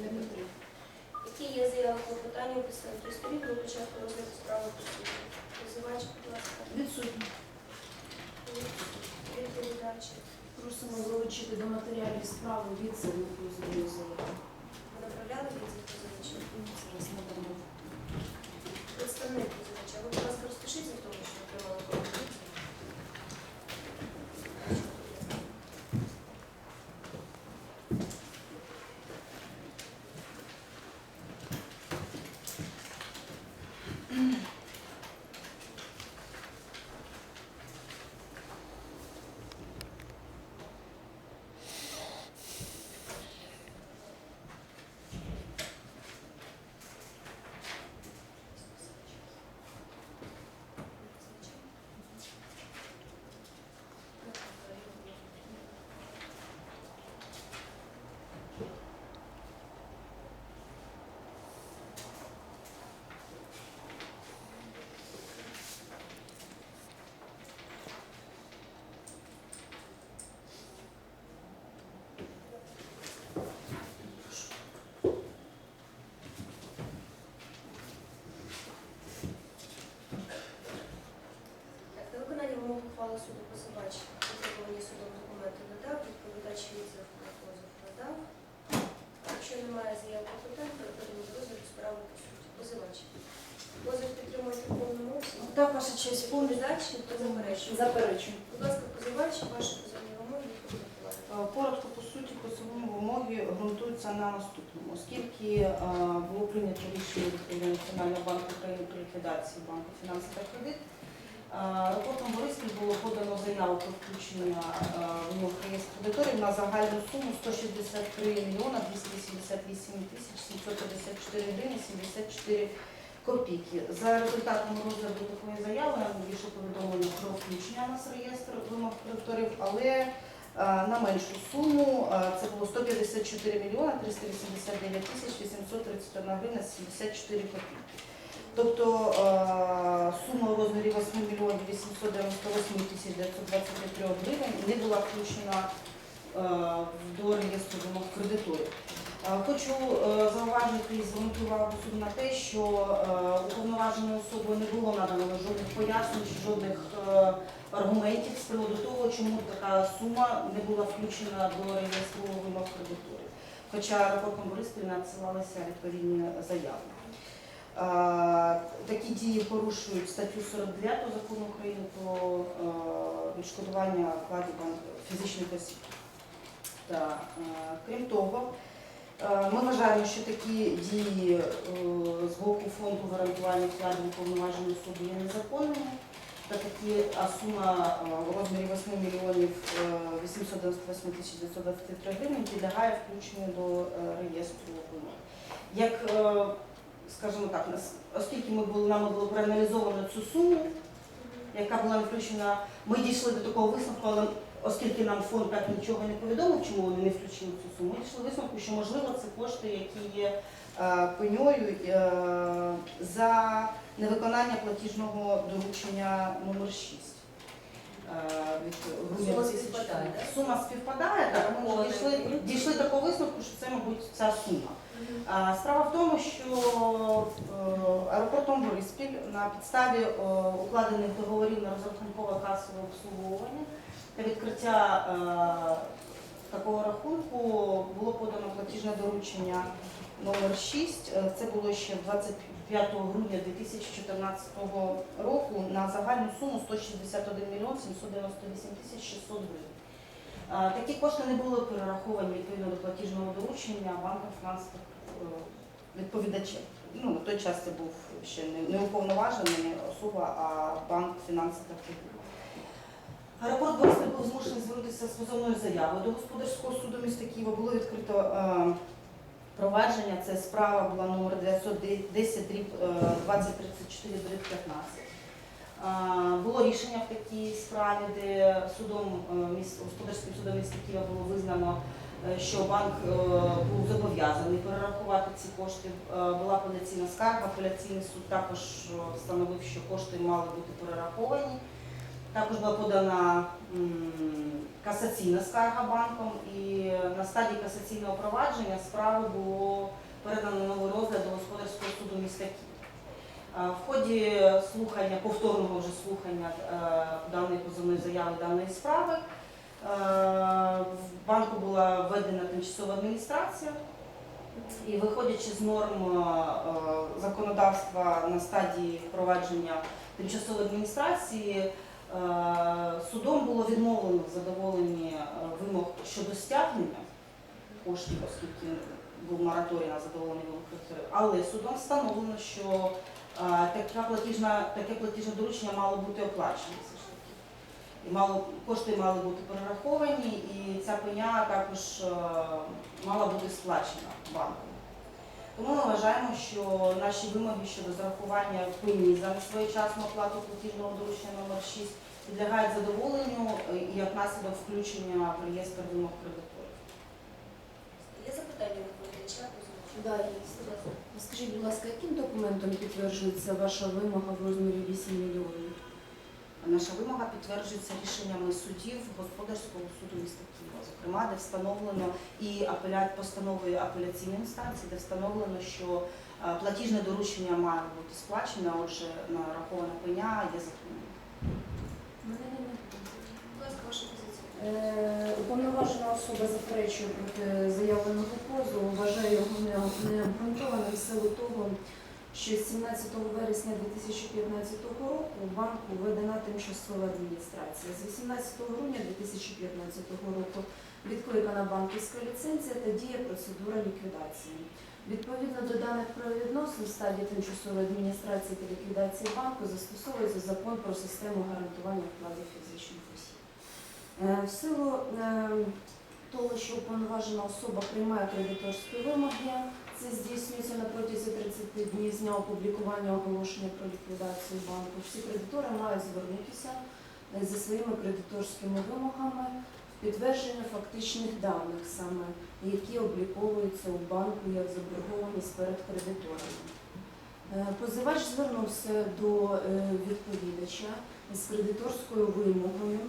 Не потрібно. Які є заяви по у представників сторін до початку розгляду справи по суді? Позивач, будь ласка. Відсутні. Відповідачі. Просимо залучити до матеріалів справи від залуку з. Ви направляли відзив позивача? Зараз надамо. Представник позивача. Ви, будь ласка, розпишіться в тому, що отримали копію відзиву. Так, на виконання вимог ухвали суду позивач витребувані судом документи надав, відповідач відзив на позов надав. Якщо немає заяв по питань, переходимо до розгляду справи по суті. Позивач. Позов підтримуєте в повному обсязі? Так, повністю. Відповідач та заперечує. Заперечую. Будь ласка, позивач, ваші позовні вимоги. Е, Коротко по суті, позовні вимоги ґрунтуються на наступному. Оскільки е, було прийнято рішення відповідно Національного банку України про ліквідацію банку фінансів та кредит, е, Рапортом Бориспіль було подано заяву про включення е, вимог реєстру кредиторів на загальну суму 163 мільйона 288 тисяч 754 гривні 74 копійки. За результатами розгляду такої заяви нам більше повідомлено про включення нас реєстр вимог кредиторів, але е, на меншу суму е, це було 154 мільйона 389 тисяч 831 гривня 74 копійки. Тобто е, сума у розмірі 8 мільйонів 898 тисяч 923 гривень не була включена до реєстру вимог кредиторів. Е, Хочу е, зауважити і звернути увагу на те, що е, уповноваженою особою не було надано жодних пояснень, жодних аргументів з приводу того, чому така сума не була включена до реєстру вимог кредиторів. Хоча рапортом Бориспіль надсилалися відповідні заяви. Такі дії порушують статтю 49 закону України про відшкодування вкладів фізичних осіб. Крім того, ми вважаємо, що такі дії е, з боку фонду гарантування вкладів уповноваженої особи є незаконними, та такі а сума е, у розмірі 8 мільйонів е, 898 тисяч 923 гривень підлягає включенню до е, реєстру вимог. Як, е, скажімо так, оскільки ми були, нами було проаналізовано цю суму, яка була включена, ми дійшли до такого висновку, але оскільки нам фонд так нічого не повідомив, чому вони не включили цю суму, ми дійшли висновку, що можливо це кошти, які є е, пеньою е, за невиконання платіжного доручення номер 6. Е, від Сума співпадає, так? Сума співпадає, так, ми дійшли, дійшли до такого висновку, що це, мабуть, ця сума. Справа в тому, що аеропортом Бориспіль на підставі укладених договорів на розрахункове касове обслуговування та відкриття е, такого рахунку було подано платіжне доручення номер 6. Е, Це було ще 25 грудня 2014 року на загальну суму 161 мільйон 798 тисяч 600 гривень. Е, Такі кошти не були перераховані відповідно до платіжного доручення банком фінансових відповідачем. Ну, на той час це був ще не, уповноважений особа, а банк фінанси та. Аеропорт Бориспіль був змушений звернутися з позовною заявою до господарського суду міста Києва. Було відкрито е, провадження. Це справа була номер 910 дріб 2034 дріб 15. Е, Було рішення в такій справі, де судом е, господарським судом міста Києва було визнано, е, що банк е, був зобов'язаний перерахувати ці кошти. Е, Була апеляційна скарга, апеляційний суд також е, встановив, що кошти мали бути перераховані. Також була подана касаційна скарга банком, і на стадії касаційного провадження справу було передано новий розгляд до господарського суду міста Києва. Е, В ході слухання, повторного вже слухання е, даної позовної заяви даної справи, е, в банку була введена тимчасова адміністрація. І виходячи з норм е, законодавства на стадії впровадження тимчасової адміністрації, е, судом було відмовлено в задоволенні е, вимог щодо стягнення коштів, оскільки був мораторій на задоволення вимог кредиторів. Але судом встановлено, що е, таке платіжне доручення мало бути оплачене. І мало, кошти мали бути перераховані, і ця пеня також е, мала бути сплачена банком. Тому ми вважаємо, що наші вимоги щодо зарахування пені за несвоєчасну оплату платіжного доручення номер 6 підлягають задоволенню е, і як наслідок включення в реєстр вимог кредиторів. Є запитання? Да. Скажіть, будь ласка, яким документом підтверджується ваша вимога в розмірі 8 мільйонів? Наша вимога підтверджується рішеннями судів господарського суду міста Києва, зокрема, де встановлено і апеля... постановою апеляційної інстанції, де встановлено, що е, платіжне доручення має бути сплачене, отже, нарахована пеня є законною. Мене немає. Будь ласка, ваша позиція. Е, Уповноважена особа заперечує проти заявленого позову, вважає його необґрунтованим в силу того, що з 17 вересня 2015 року банку введена тимчасова адміністрація. З 18 грудня 2015 року відкликана банківська ліцензія та діє процедура ліквідації. Відповідно до даних правовідносин в стадії тимчасової адміністрації та ліквідації банку застосовується закон про систему гарантування вкладів фізичних осіб. Е, В силу е, того, що уповноважена особа приймає кредиторські вимоги, це здійснюється на протязі 30 днів з дня опублікування оголошення про ліквідацію банку. Всі кредитори мають звернутися е, зі своїми кредиторськими вимогами в підтвердження фактичних даних, саме які обліковуються у банку як заборгованість перед кредиторами. Е, Позивач звернувся до е, відповідача з кредиторською вимогою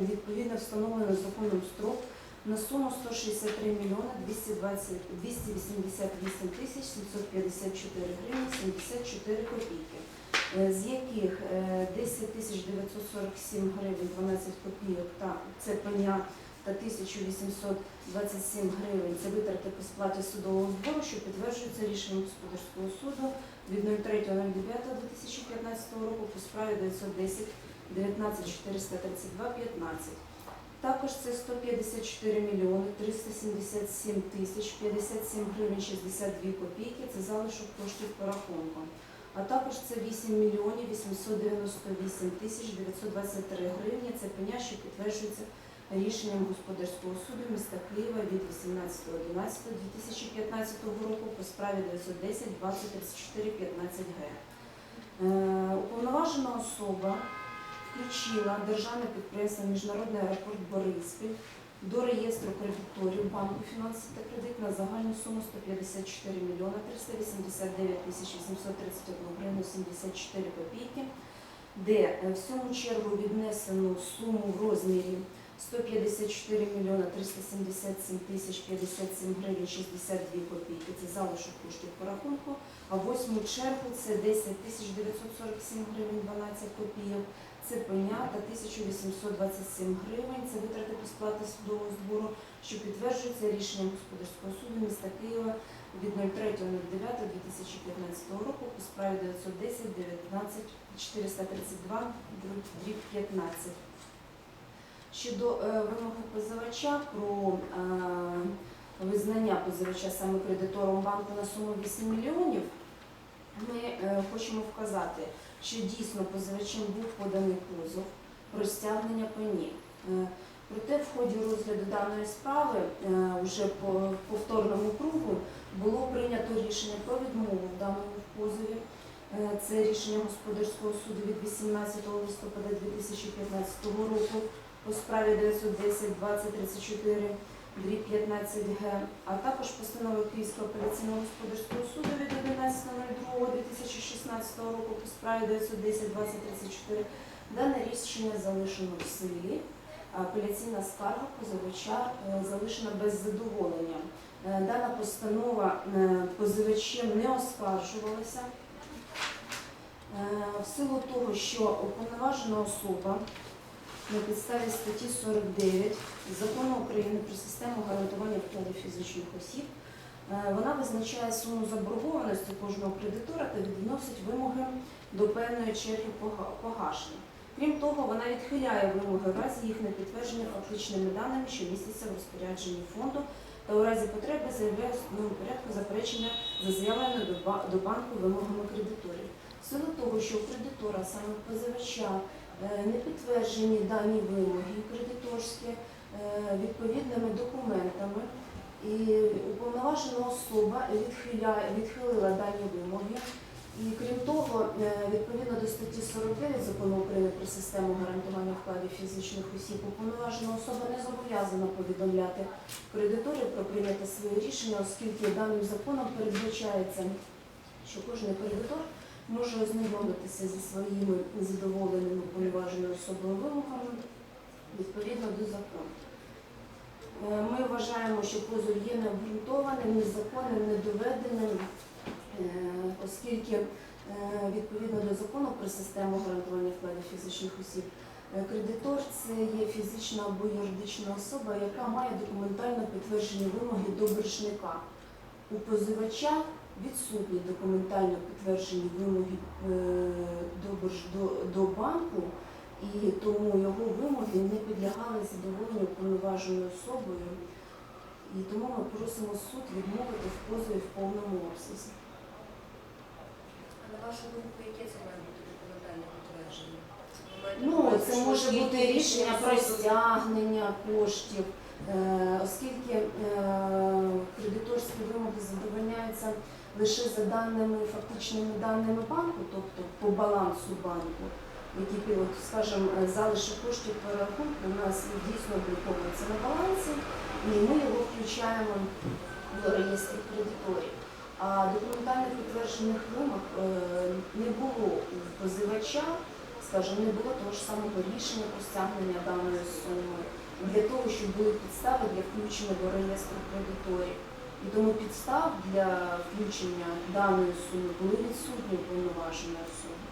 у відповідно встановлений законом строк на суму 163 мільйони 220 288 тисяч 754 гривні 74 копійки, е, з яких е, 10 тисяч 947 гривень 12 копійок та це пеня та 1827 гривень це витрати по сплаті судового збору, що підтверджується рішенням господарського суду від 03.09.2015 року по справі 910 19 432 15. Також це 154 мільйони 377 тисяч 57 гривень 62 копійки, це залишок коштів по рахунку. А також це 8 мільйонів 898 тисяч 923 гривні, це пеня, що підтверджується рішенням господарського суду міста Києва від 18.11.2015 року по справі 910 20 34 15 г. Уповноважена особа включила державне підприємство Міжнародний аеропорт Бориспіль до реєстру кредиторів банку фінансів та кредит на загальну суму 154 мільйони 389 тисяч 831 гривну 74 копійки, де е, в цьому чергу віднесено суму в розмірі 154 мільйона 377 тисяч 57 гривень 62 копійки. Це залишок коштів по рахунку. А восьму чергу це 10 тисяч 947 гривень 12 копійок. Це пеня та 1827 гривень. Це витрати по сплаті судового збору, що підтверджується рішенням господарського суду міста Києва від 03.09.2015 року по справі 910 19 432 дріб 15. Щодо е, вимоги позивача про е, визнання позивача саме кредитором банку на суму 8 мільйонів, ми е, хочемо вказати, що дійсно позивачем був поданий позов про стягнення пені. Проте в ході розгляду даної справи вже по повторному кругу було прийнято рішення про відмову в даному позові. Це рішення господарського суду від 18 листопада 2015 року по справі 910 2034 дріб 15 г, а також постанова Київського апеляційного господарського суду від 11.02.2016 року по справі 910 2034 Дане рішення залишено в силі. Апеляційна скарга позивача е, залишена без задоволення. Е, Дана постанова е, позивачем не оскаржувалася в силу того, що уповноважена особа на підставі статті 49 Закону України про систему гарантування вкладів фізичних осіб е, вона визначає суму заборгованості кожного кредитора та відносить вимоги до певної черги погашення. Крім того, вона відхиляє вимоги в разі їх непідтвердження фактичними даними, що містяться в розпорядженні фонду, та у разі потреби заявляє в встановленому порядку заперечення за заявленими до банку вимогами кредиторів. В силу того, що у кредитора, саме позивача, не підтверджені дані вимоги кредиторські е, відповідними документами, і уповноважена особа відхилила дані вимоги. І крім того, е, відповідно до статті 49 закону України про систему гарантування вкладів фізичних осіб, уповноважена особа не зобов'язана повідомляти кредиторів про прийняте своє рішення, оскільки даним законом передбачається, що кожен кредитор може ознайомитися зі своїми задоволеними уповноваженою особою вимогами відповідно до закону. Е, Ми вважаємо, що позов є необґрунтованим, незаконним, недоведеним, е, оскільки е, відповідно до закону про систему гарантування вкладів фізичних осіб, кредитор це є фізична або юридична особа, яка має документально підтверджені вимоги до боржника. У позивача відсутні документально підтверджені вимоги е, до, до, до банку, і тому його вимоги не підлягали задоволенню уповноваженою особою. І тому ми просимо суд відмовити в позові в повному обсязі. А на вашу думку, яке це має бути документальне підтвердження? Ну, це може бути рішення про стягнення коштів, е, оскільки е, кредиторські вимоги задовольняються лише за даними, фактичними даними банку, тобто по балансу банку, які, скажімо, е, залишок коштів по рахунку у нас дійсно обліковується на балансі, і ми його включаємо до реєстру кредиторів. А документально підтверджених вимог е, не було у позивача, скажімо, не було того ж самого рішення про стягнення даної суми для того, щоб були підстави для включення до реєстру кредиторів. І тому підстав для включення даної суми були відсутні уповноваженої особи.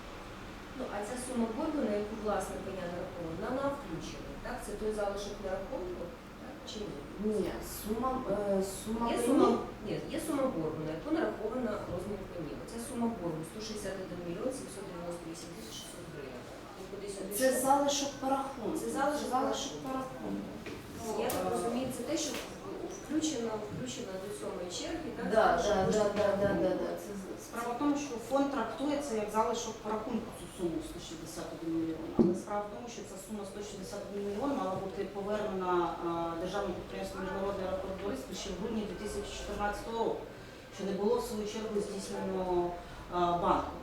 Ну, а ця сума боргу, на яку власник пеня нарахована, вона включена, так? Це той залишок на рахунку, так? Чи ні? Ні, сума, е, сума Є пені- сума, ні, є сума боргу, на яку нарахована розмір пені. Оця сума боргу 161 мільйон 798 тисяч 600 гривень. Кудись Це обійшов. залишок по рахунку. Це залишок по залишок по рахунку. Я так розумію, це те, що включено, включено до сьомої черги, так? Да, да, да, да, да, да, да. Це з- Справа в тому, що фонд трактується як залишок по рахунку цю суму 161 мільйон. Але справа в тому, що ця сума 161 мільйон мала бути повернена державному підприємству Міжнародний аеропорт Бориспіль ще в грудні 2014 року, що не було в свою чергу здійснено а, банком.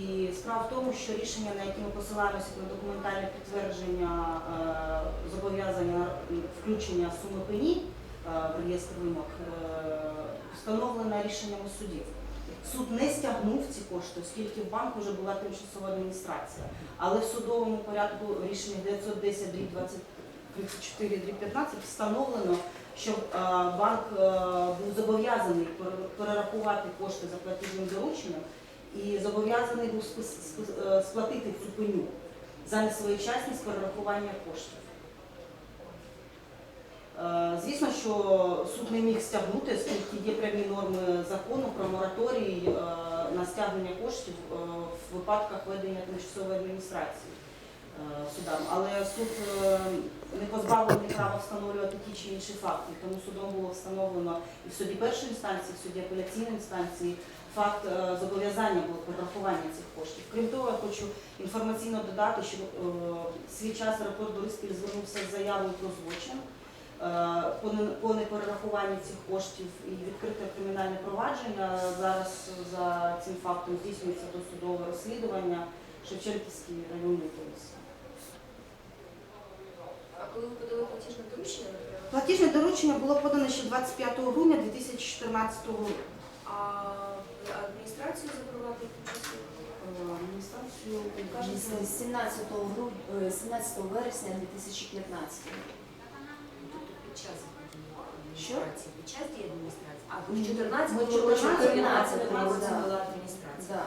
І справа в тому, що рішення, на які ми посилаємося на документальне підтвердження зобов'язання включення суми пені в реєстр вимог, е, встановлено рішеннями судів. Суд не стягнув ці кошти, оскільки в банку вже була тимчасова адміністрація. Але в судовому порядку рішення 910 дріб 34 дріб 15 встановлено, що е, банк е, був зобов'язаний пере- перерахувати кошти за платіжним дорученням і зобов'язаний був е, сплатити цю пеню за несвоєчасність перерахування коштів. Е, Звісно, що суд не міг стягнути, оскільки є прямі норми закону про мораторій е, на стягнення коштів е, в випадках ведення тимчасової адміністрації. судам. Але суд не позбавлений права встановлювати ті чи інші факти. Тому судом було встановлено і в суді першої інстанції, в суді апеляційної інстанції факт зобов'язання було перерахування цих коштів. Крім того, я хочу інформаційно додати, що свій час аеропорт Бориспіль звернувся з заявою про злочин по не- по неперерахуванню цих коштів і відкрите кримінальне провадження. Зараз за цим фактом здійснюється досудове розслідування Шевченківській районній поліції. А коли ви подали платіжне доручення, Платіжне доручення було подано ще 25 грудня 2014 року. а адміністрацію запровадили? Е, Адміністрацію Кажеться, 17 груд... е, 17 вересня 2015 Тобто під час Що? під час дії адміністрації. А в 14 ми 14 в 15 да. році була адміністрація. Да.